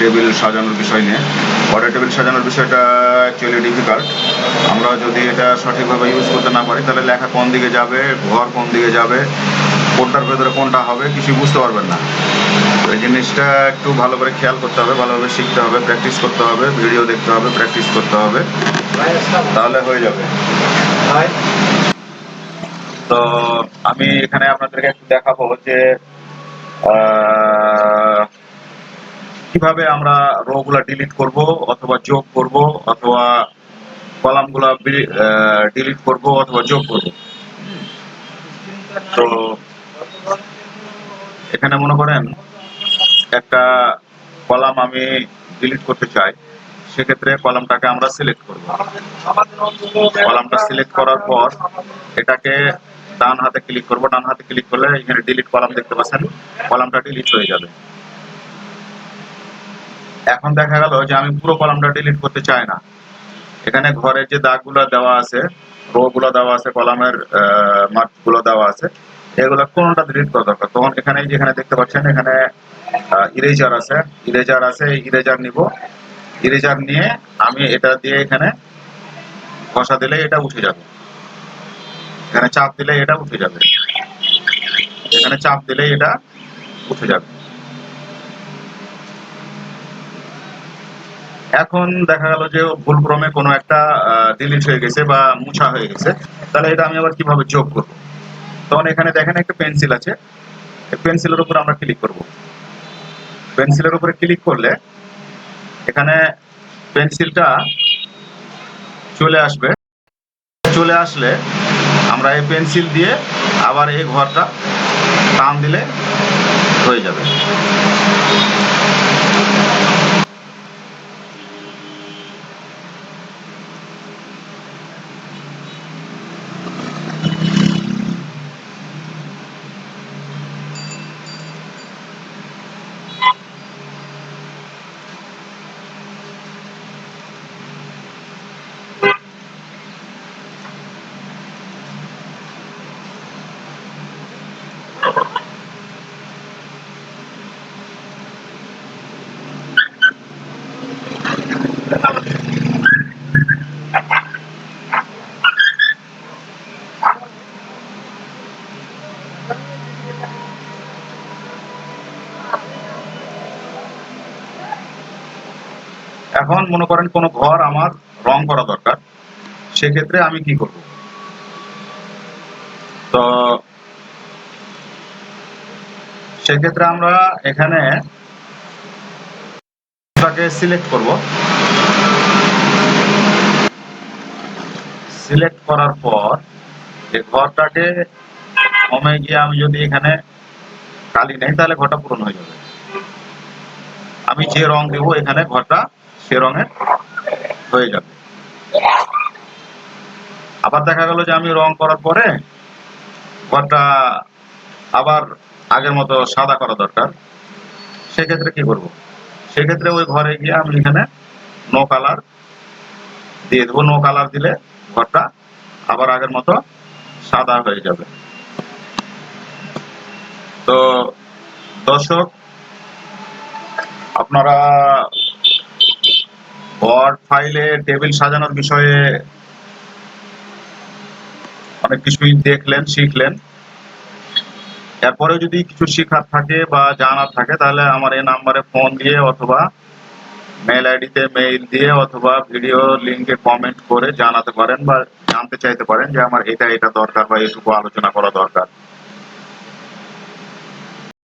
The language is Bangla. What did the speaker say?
টেবিল সাজানোর বিষয় নিয়ে। অর্ডার টেবিল সাজানোর বিষয়টা অ্যাকচুয়ালি ডিফিকাল্ট আমরা যদি এটা সঠিকভাবে ইউজ করতে না পারি, তাহলে লেখা কোন দিকে যাবে, ঘর কোন দিকে যাবে, কোনটার ভেতরে কোনটা হবে কিছু বুঝতে পারবেন না। এই জিনিসটা একটু ভালো করে খেয়াল করতে হবে, ভালোভাবে শিখতে হবে প্র্যাকটিস করতে হবে ভিডিও দেখতে হবে প্র্যাকটিস করতে হবে। তাহলে হয়ে যাবে। তো আমি এখানে আপনাদেরকে একটু দেখাবো যে কীভাবে আমরা রো গুলা ডিলিট করব অথবা যোগ করব অথবা কলামগুলা ডিলিট করব অথবা যোগ করব? তো এখানে মনে করেন একটা কলাম আমি ডিলিট করতে চাই, সেক্ষেত্রে কলামটাকে আমরা সিলেক্ট করব। কলামটা সিলেক্ট করার পর এটাকে ডান হাতে ক্লিক করব। ডান হাতে ক্লিক করলে এখানে ডিলিট কলাম দেখতে পাচ্ছেন, কলামটা ডিলিট হয়ে যাবে। এখন দেখা গেল যে আমি পুরো কলামটা ডিলিট করতে চাই না। এখানে ঘরের যে দাগগুলো দেওয়া আছে রো গুলো দেওয়া আছে, কলামের মার্কগুলো দেওয়া আছে, এগুলো কোনটা ডিলিট করা দরকার। তখন এখানে যেখানে দেখতে পাচ্ছেন, এখানে ইরেজার আছে। ইরেজার আছে ইরেজার নিব। ইরেজার নিয়ে আমি এটা দিয়ে এখানে ঘষা দিলে এটা উঠে যাবে। এখানে চাপ দিলে এটা উঠে যাবে। এখানে চাপ দিলে এটা উঠে যাবে। এখন দেখা গেল যে ভুলক্রমে কোনো একটা ডিলিট হয়ে গেছে বা মুছা হয়ে গেছে, তাহলে এটা আমি আবার কীভাবে যোগ করব? তখন এখানে দেখেন একটা পেন্সিল আছে। পেন্সিলের উপর আমরা ক্লিক করব। পেন্সিলের উপরে ক্লিক করলে এখানে পেন্সিলটা চলে আসবে। চলে আসলে আমরা এই পেন্সিল দিয়ে আবার এই ঘরটা টান দিলে হয়ে যাবে। এখন মনে করেন কোনো ঘর আমার রং করা দরকার, সেক্ষেত্রে আমি কি করব? তো সেক্ষেত্রে আমরা এখানে তাকে সিলেক্ট করব। সিলেক্ট করার পর এই ঘরটাকে কমে গিয়ে আমি যদি এখানে কালি নেই, তাহলে ঘরটা পূরণ হয়ে যাবে। আমি যে রং দেব এখানে ঘরটা সে রঙের হয়ে যাবে। আবার দেখা গেল যে আমি রং করার পরে ঘরটা আবার আগের মতো সাদা করা দরকার। সেক্ষেত্রে কি করব? সেক্ষেত্রে ওই ঘরে গিয়ে আমি এখানে নো কালার দিয়ে দেবো। নো কালার দিলে ঘরটা আবার আগের মতো সাদা হয়ে যাবে। তো দর্শক, আপনারা ওয়ার্ড ফাইলে টেবিল সাজানোর বিষয়ে অনেক কিছুই দেখলেন, শিখলেন। এরপরে যদি কিছু শেখার থাকে বা জানার থাকে, তাহলে আমার এই নাম্বারে ফোন দিয়ে অথবা মেল আইডিতে মেইল দিয়ে অথবা ভিডিও লিঙ্কে কমেন্ট করে জানাতে পারেন বা জানতে চাইতে পারেন যে আমার এটা এটা দরকার বা এটুকু আলোচনা করা দরকার।